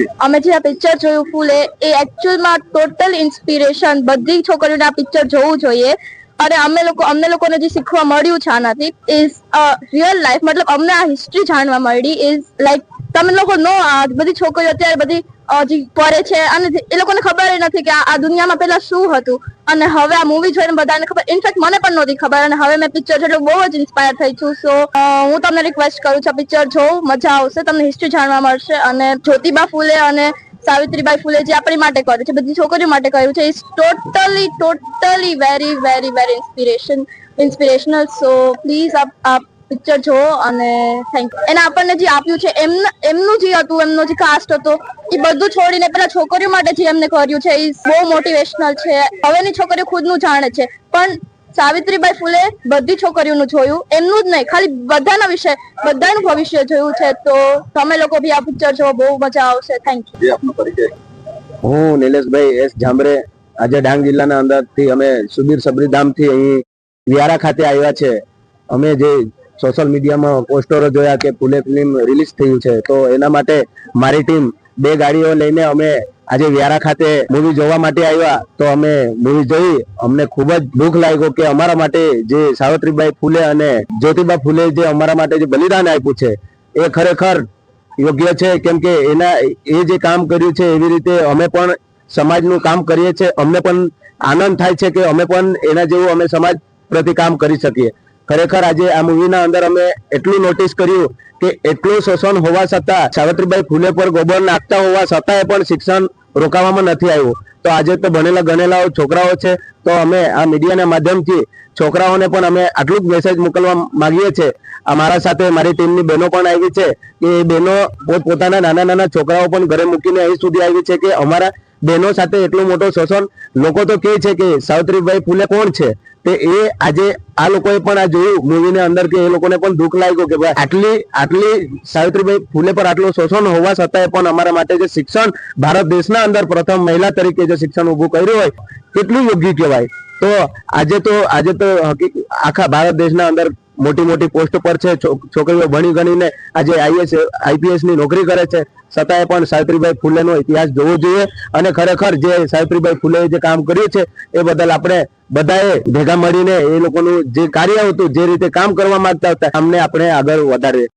અમે જે આ પિક્ચર જોયું ફૂલ, એ એકચ્યુઅલમાં ટોટલ ઇન્સ્પિરેશન બધી છોકરીઓને આ પિક્ચર જોવું જોઈએ. અને અમે લોકો, અમને લોકોને જે શીખવા મળ્યું છે આનાથી ઇઝ રિયલ લાઈફ મતલબ અમને આ હિસ્ટ્રી જાણવા મળી ઇઝ લાઈક તમે લોકો નો આ બધી છોકરીઓ અત્યારે બધી અ, જે કરે છે અને એ લોકોને ખબર નથી કે આ દુનિયામાં પેલા શું હતું. અને હવે આ મૂવી જોઈને બધાને ખબર ઇનફેક્ટ મને પણ નહોતી ખબર અને હવે મેં પિક્ચર જેટલું બહુ જ ઇન્સ્પાયર થઈ છું. સો હું તમને રિક્વેસ્ટ કરું છું પિક્ચર જોઉં મજા આવશે તમને હિસ્ટ્રી જાણવા મળશે અને જ્યોતિબા ફૂલે અને સાવિત્રીબાઈ ફૂલે જે આપણી માટે કર્યું છે બધી છોકરીઓ માટે કર્યું છે is totally totally very very very inspiration inspirational so please આપ આપ પિક્ચર છો અને થેન્ક યુ એને આપણને જે આપ્યું છે એમનું એમનું જે હતું, એમનો જે કાસ્ટ હતો, એ બધું છોડીને પેલા છોકરીઓ માટે જે એમને કર્યું છે, એ બહુ મોટિવેશનલ છે. હવેની છોકરીઓ ખુદનું જાણે છે, પણ સાવિત્રીબાઈ ફૂલે બધી છોકરીઓનું જોયું. એમનું જ નહીં, ખાલી બધાના વિશે, બધાનું ભવિષ્ય જોયું છે, તો તમે લોકો બી આ પિક્ચર જોવો બહુ મજા આવશે. થેન્ક યુ હું નિલેશભાઈ એસ જામરે, આજે ડાંગ જિલ્લાના અંદરથી અમે સુબીર સબરીધામથી અહીં વ્યારા ખાતે આવ્યા છે. અમે જે સોશિયલ મીડિયામાં પોસ્ટરો જોયા કે પુલે ફિલ્મ રિલીઝ થયું છે. તો એના માટે મારી ટીમ બે ગાડીઓ લઈને અમે આજે વ્યારા ખાતે મૂવી જોવા માટે આવ્યા. તો અમે મૂવી જોઈ. અમને ખૂબ જ દુઃખ લાગ્યું કે અમારા માટે જે સાવિત્રીબાઈ ફૂલે અને જ્યોતિબા ફૂલે જે અમારા માટે જે બલિદાન આપ્યું છે, એ ખરેખર યોગ્ય છે? કેમ કે એના, એ જે કામ કર્યું છે, એવી રીતે અમે પણ સમાજનું કામ કરીએ છીએ. અમને પણ આનંદ થાય છે કે અમે પણ એના જેવું અમે સમાજ પ્રતિ કામ કરી શકીએ. ખરેખર આજે આ મૂવીના અંદર અમે એટલું નોટિસ કર્યું કે એટલું શોષણ હોવા છતાં, સાવિત્રીબાઈ ફૂલે પર ગોબર નાખતા હોવા છતાંય પણ શિક્ષણ રોકાવામાં નથી આવ્યું. તો આજે તો ભણેલા ગણેલા છોકરાઓ છે, તો અમે આ મીડિયાના માધ્યમથી છોકરાઓને પણ અમે આટલું જ મેસેજ મોકલવા માંગીએ છીએ. અમારા સાથે મારી ટીમની બહેનો પણ આવી છે, કે એ બહેનો પોત, પોતાના નાના નાના છોકરાઓ પણ ઘરે મૂકીને અહીં સુધી આવી છે કે અમારા બહેનો સાથે એટલું મોટું શોષણ લોકો તો કહે છે કે સાવિત્રીબાઈ ફૂલે કોણ છે? તે એ આજે આ લોકોએ પણ આ જોયું મૂવીને અંદર કે એ લોકોને પણ દુઃખ લાગ્યું કે ભાઈ આટલી આટલી સાવિત્રીબાઈ ફૂલે પર આટલું શોષણ હોવા છતાંય પણ અમારા માટે જે શિક્ષણ ભારત દેશના અંદર પ્રથમ મહિલા તરીકે જે શિક્ષણ ઊભું કર્યું હોય, કેટલું યોગ્ય કહેવાય? તો આજે તો આજે તો આખા ભારત દેશના અંદર મોટી મોટી પોસ્ટ પર છે છોકરીઓ ભણી ગણીને આજે આઈએસ આઈપીએસની નોકરી કરે છે. છતાંય પણ સાવિત્રીબાઈ ફૂલેનો ઇતિહાસ જોવો જોઈએ અને ખરેખર જે સાવિત્રીબાઈ ફૂલે જે કામ કર્યું છે, એ બદલ આપણે બધાએ ભેગા મળીને એ લોકોનું જે કાર્ય હતું, જે રીતે કામ કરવા માંગતા હતા અમને આપણે આગળ વધારે